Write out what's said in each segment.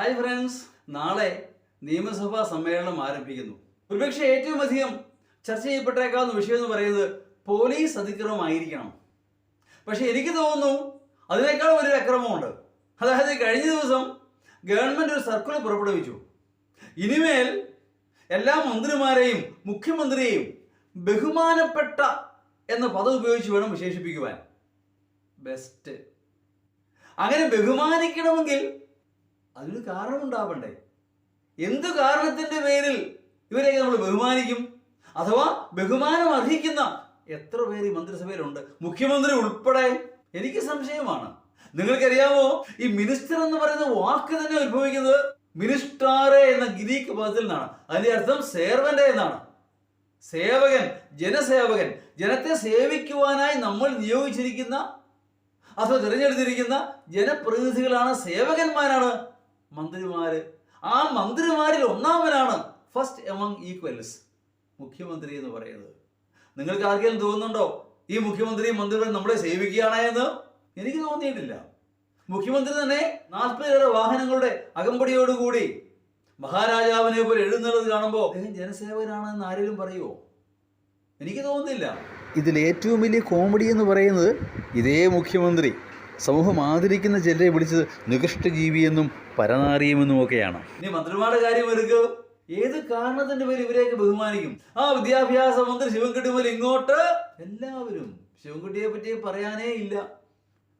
Hi friends നാളെ നിയമസഭാ സമ്മേളനം ആരംഭിക്കുന്നു. ഒരുപക്ഷെ ഏറ്റവും അധികം ചർച്ച ചെയ്യപ്പെട്ടേക്കാവുന്ന വിഷയം എന്ന് പറയുന്നത് പോലീസ് അതിക്രമമായിരിക്കണം. പക്ഷെ എനിക്ക് തോന്നുന്നു അതിനേക്കാൾ വലിയൊരു അക്രമമുണ്ട്. അതായത് കഴിഞ്ഞ ദിവസം ഗവൺമെന്റ് ഒരു സർക്കുലർ പുറപ്പെടുവിച്ചു. ഇനിമേൽ എല്ലാ മന്ത്രിമാരെയും മുഖ്യമന്ത്രിയെയും ബഹുമാനപ്പെട്ട എന്ന പദം ഉപയോഗിച്ച് വേണം വിശേഷിപ്പിക്കുവാൻ. ബെസ്റ്റ് അങ്ങനെ ബഹുമാനിക്കണമെങ്കിൽ അതിന് കാരണമുണ്ടാവണ്ടേ? എന്ത് കാരണത്തിന്റെ പേരിൽ ഇവരെ നമ്മൾ ബഹുമാനിക്കും? അഥവാ ബഹുമാനം അർഹിക്കുന്ന എത്ര പേര് ഈ മന്ത്രിസഭയിലുണ്ട്? മുഖ്യമന്ത്രി ഉൾപ്പെടെ? എനിക്ക് സംശയമാണ്. നിങ്ങൾക്കറിയാമോ ഈ മിനിസ്റ്റർ എന്ന് പറയുന്ന വാക്ക് തന്നെ ഉത്ഭവിക്കുന്നത് മിനിസ്റ്റാറെ എന്ന ഗ്രീക്ക് പദത്തിൽ നിന്നാണ്. അതിന്റെ അർത്ഥം സേർവന്റെ എന്നാണ്. സേവകൻ ജനസേവകൻ ജനത്തെ സേവിക്കുവാനായി നമ്മൾ നിയോഗിച്ചിരിക്കുന്ന അഥവാ തിരഞ്ഞെടുത്തിരിക്കുന്ന ജനപ്രതിനിധികളാണ് സേവകന്മാരാണ്. മന്ത്രിമാര്. ആ മന്ത്രിമാരിൽ ഒന്നാമനാണ് ഫസ്റ്റ് എമംഗ് ഈക്വൽസ് മുഖ്യമന്ത്രി എന്ന് പറയുന്നത്. നിങ്ങൾക്ക് ആർക്കെങ്കിലും തോന്നുന്നുണ്ടോ? ഈ മുഖ്യമന്ത്രിയും മന്ത്രിമാരും നമ്മളെ സേവിക്കുകയാണ് എന്ന്? എനിക്ക് തോന്നിയിട്ടില്ല. മുഖ്യമന്ത്രി തന്നെ നാൽപ്പതിലേറെ വാഹനങ്ങളുടെ അകമ്പടിയോടുകൂടി മഹാരാജാവിനെ പോലെ എഴുന്നള്ളത് കാണുമ്പോൾ അദ്ദേഹം ജനസേവകനാണെന്ന് ആരെങ്കിലും പറയുമോ എനിക്ക് തോന്നുന്നില്ല. ഇതിൽ ഏറ്റവും വലിയ കോമഡി എന്ന് പറയുന്നത് ഇതേ മുഖ്യമന്ത്രി. സമൂഹം ആദരിക്കുന്ന ചിലരെ വിളിച്ചത് നികൃഷ്ടജീവിയെന്നും പരനാറിയുമെന്നും ഒക്കെയാണ് ഇനി മന്ത്രിമാരുടെ കാര്യം എടുക്കുക ഏത് കാരണത്തിന്റെ പേര് ഇവരെയൊക്കെ ബഹുമാനിക്കും? ആ വിദ്യാഭ്യാസ മന്ത്രി ശിവൻകുട്ടി മുതൽ ഇങ്ങോട്ട് എല്ലാവരും. ശിവൻകുട്ടിയെ പറ്റി പറയാനേ ഇല്ല.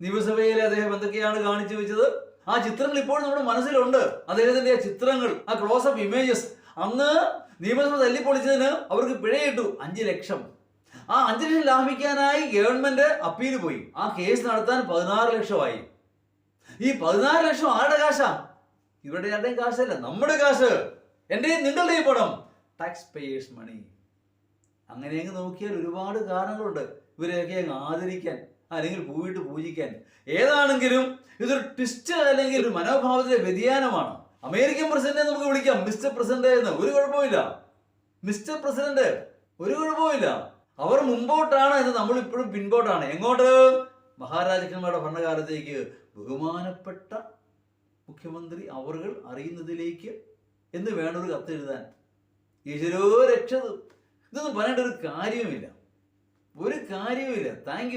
നിയമസഭയിൽ അദ്ദേഹം എന്തൊക്കെയാണ് കാണിച്ചു വെച്ചത്? ആ ചിത്രങ്ങൾ ഇപ്പോഴും നമ്മുടെ മനസ്സിലുണ്ട്. അദ്ദേഹത്തിന്റെ ആ ചിത്രങ്ങൾ ആ ക്ലോസപ്പ് ഇമേജസ് അന്ന് നിയമസഭ തല്ലിപ്പൊളിച്ചതിന് അവർക്ക് പിഴയിട്ടു. അഞ്ച് ലക്ഷം. ആ അഞ്ച് ലക്ഷം ലാഭിക്കാനായി ഗവൺമെന്റ് അപ്പീൽ പോയി. ആ കേസ് നടത്താൻ പതിനാറ് ലക്ഷമായി. ഈ പതിനാറ് ലക്ഷം ആരുടെ കാശാ? ഇവരുടെ ആരുടെയും കാശല്ല നമ്മുടെ കാശ്. എന്റെയും നിങ്ങളുടെയും പണം. ടാക്സ് പേയേഴ്സ് മണി അങ്ങനെയെങ്കിൽ നോക്കിയാൽ ഒരുപാട് കാരണങ്ങളുണ്ട്. ഇവരെയൊക്കെ അങ്ങ് ആദരിക്കാൻ അല്ലെങ്കിൽ പൂവിട്ട് പൂജിക്കാൻ. ഏതാണെങ്കിലും ഇതൊരു ട്വിസ്റ്റ് അല്ലെങ്കിൽ ഒരു മനോഭാവത്തിലെ വ്യതിയാനമാണ്. അമേരിക്കൻ പ്രസിഡന്റിനെ നമുക്ക് വിളിക്കാം. മിസ്റ്റർ പ്രസിഡന്റ് എന്ന്. ഒരു കുഴപ്പമില്ല മിസ്റ്റർ പ്രസിഡന്റ് ഒരു കുഴപ്പമില്ല അവർ മുമ്പോട്ടാണ് എന്ന് നമ്മൾ ഇപ്പോഴും പിൻപോട്ടാണ് എങ്ങോട്ട്? മഹാരാജാക്കന്മാരുടെ ഭരണകാലത്തേക്ക്. ബഹുമാനപ്പെട്ട മുഖ്യമന്ത്രി അവർ അറിയുന്നതിലേക്ക് എന്ന് വേണൊരു ഒരു കത്ത് എഴുതാൻ. ഈശ്വരോ രക്ഷത് ഇതൊന്നും പറയേണ്ട ഒരു കാര്യവുമില്ല. ഒരു കാര്യവുമില്ല. താങ്ക്